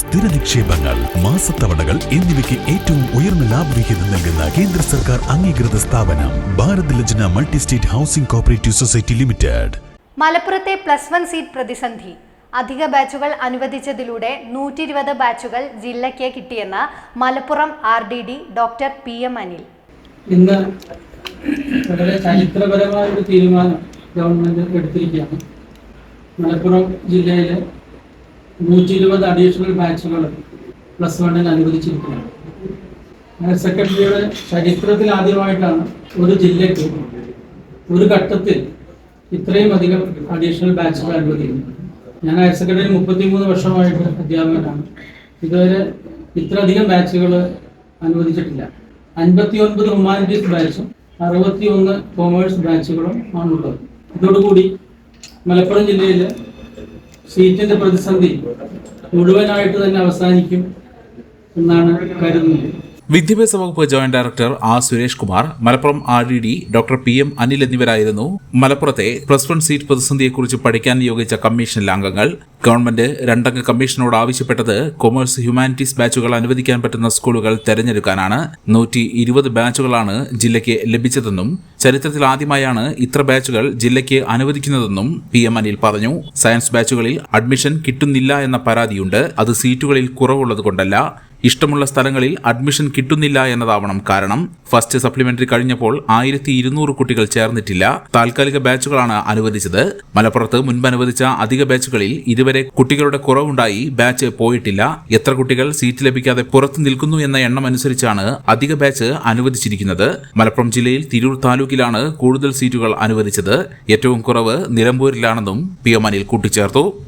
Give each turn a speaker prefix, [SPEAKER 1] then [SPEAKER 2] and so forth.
[SPEAKER 1] സ്ഥിര നിക്ഷേപങ്ങൾ മാസത്തവണകൾ എന്നിവയ്ക്ക് ഏറ്റവും ഉയർന്ന ലാഭവിഹിതം നൽകുന്ന കേന്ദ്ര സർക്കാർ അംഗീകൃത സ്ഥാപനം Bharat Lajna multi state housing cooperative society limited.
[SPEAKER 2] മലപ്പുറത്തെ പ്ലസ് വൺ സീറ്റ് പ്രതിസന്ധി. അധിക ബാച്ചുകൾ അനുവദിച്ചതിലൂടെ നൂറ്റി ഇരുപത് ബാച്ചുകൾ ജില്ലയ്ക്ക് കിട്ടിയെന്ന് Malappuram R D D doctor P M Anil.
[SPEAKER 3] ഇന്ന് വളരെ ചരിത്രപരമായ ഒരു തീരുമാനം ഗവൺമെന്റ് എടുത്തിരിക്കുകയാണ്. മലപ്പുറം ജില്ലയിലെ നൂറ്റി ഇരുപത് അഡീഷണൽ ബാച്ചുകൾ പ്ലസ് വണ്ണിന് അനുവദിച്ചിരിക്കുകയാണ്. ഹയർ സെക്കൻഡറിയുടെ ചരിത്രത്തിൽ ആദ്യമായിട്ടാണ് ഒരു ജില്ലയ്ക്ക് ഒരു ഘട്ടത്തിൽ ഇത്രയും അധികം അഡീഷണൽ ബാച്ചുകൾ അനുവദിക്കുന്നത്. ഞാൻ ഹയർ സെക്കൻഡറി മുപ്പത്തിമൂന്ന് വർഷമായിട്ട് അധ്യാപകനാണ്. ഇതുവരെ ഇത്രയധികം ബാച്ചുകൾ അനുവദിച്ചിട്ടില്ല. അൻപത്തി ഒൻപത് ഹ്യൂമാനിറ്റീസ് ബാച്ചും അറുപത്തി ഒന്ന് കോമേഴ്സ് ബാച്ചുകളും ആണുള്ളത്. ഇതോടുകൂടി മലപ്പുറം ജില്ലയിൽ സീറ്റിന്റെ പ്രതിസന്ധി മുഴുവനായിട്ട് തന്നെ അവസാനിക്കും എന്നാണ് കരുതുന്നത്.
[SPEAKER 4] വിദ്യാഭ്യാസ വകുപ്പ് joint director R Suresh Kumar Malappuram R D D doctor P M Anil എന്നിവരായിരുന്നു. മലപ്പുറത്തെ പ്ലസ് വൺ സീറ്റ് പ്രതിസന്ധിയെക്കുറിച്ച് പഠിക്കാൻ നിയോഗിച്ച കമ്മീഷനിലെ അംഗങ്ങൾ. ഗവൺമെന്റ് രണ്ടംഗ കമ്മീഷനോട് ആവശ്യപ്പെട്ടത് കൊമേഴ്സ് ഹ്യൂമാനിറ്റീസ് ബാച്ചുകൾ അനുവദിക്കാൻ പറ്റുന്ന സ്കൂളുകൾ തെരഞ്ഞെടുക്കാനാണ്. നൂറ്റി ഇരുപത് ബാച്ചുകളാണ് ജില്ലയ്ക്ക് ലഭിച്ചതെന്നും ചരിത്രത്തിൽ ആദ്യമായാണ് ഇത്ര ബാച്ചുകൾ ജില്ലയ്ക്ക് അനുവദിക്കുന്നതെന്നും പി എം അനിൽ പറഞ്ഞു. സയൻസ് ബാച്ചുകളിൽ അഡ്മിഷൻ കിട്ടുന്നില്ല എന്ന പരാതിയുണ്ട്. അത് സീറ്റുകളിൽ കുറവുള്ളത് കൊണ്ടല്ല ഇഷ്ടമുള്ള സ്ഥലങ്ങളിൽ അഡ്മിഷൻ കിട്ടുന്നില്ല എന്നതാവണം കാരണം. ഫസ്റ്റ് സപ്ലിമെന്ററി കഴിഞ്ഞപ്പോൾ ആയിരത്തി ഇരുന്നൂറ് കുട്ടികൾ ചേർന്നിട്ടില്ല. താൽക്കാലിക ബാച്ചുകളാണ് അനുവദിച്ചത്. മലപ്പുറത്ത് മുൻപ് അനുവദിച്ച അധിക ബാച്ചുകളിൽ ഇതുവരെ കുട്ടികളുടെ കുറവുണ്ടായി ബാച്ച് പോയിട്ടില്ല. എത്ര കുട്ടികൾ സീറ്റ് ലഭിക്കാതെ പുറത്തു നിൽക്കുന്നു എന്ന എണ്ണം അനുസരിച്ചാണ് അധിക ബാച്ച് അനുവദിച്ചിരിക്കുന്നത്. മലപ്പുറം ജില്ലയിൽ തിരൂർ താലൂക്കിലാണ് കൂടുതൽ സീറ്റുകൾ അനുവദിച്ചത്. ഏറ്റവും കുറവ് നിലമ്പൂരിലാണെന്നും പി എം അനിൽ കൂട്ടിച്ചേർത്തു.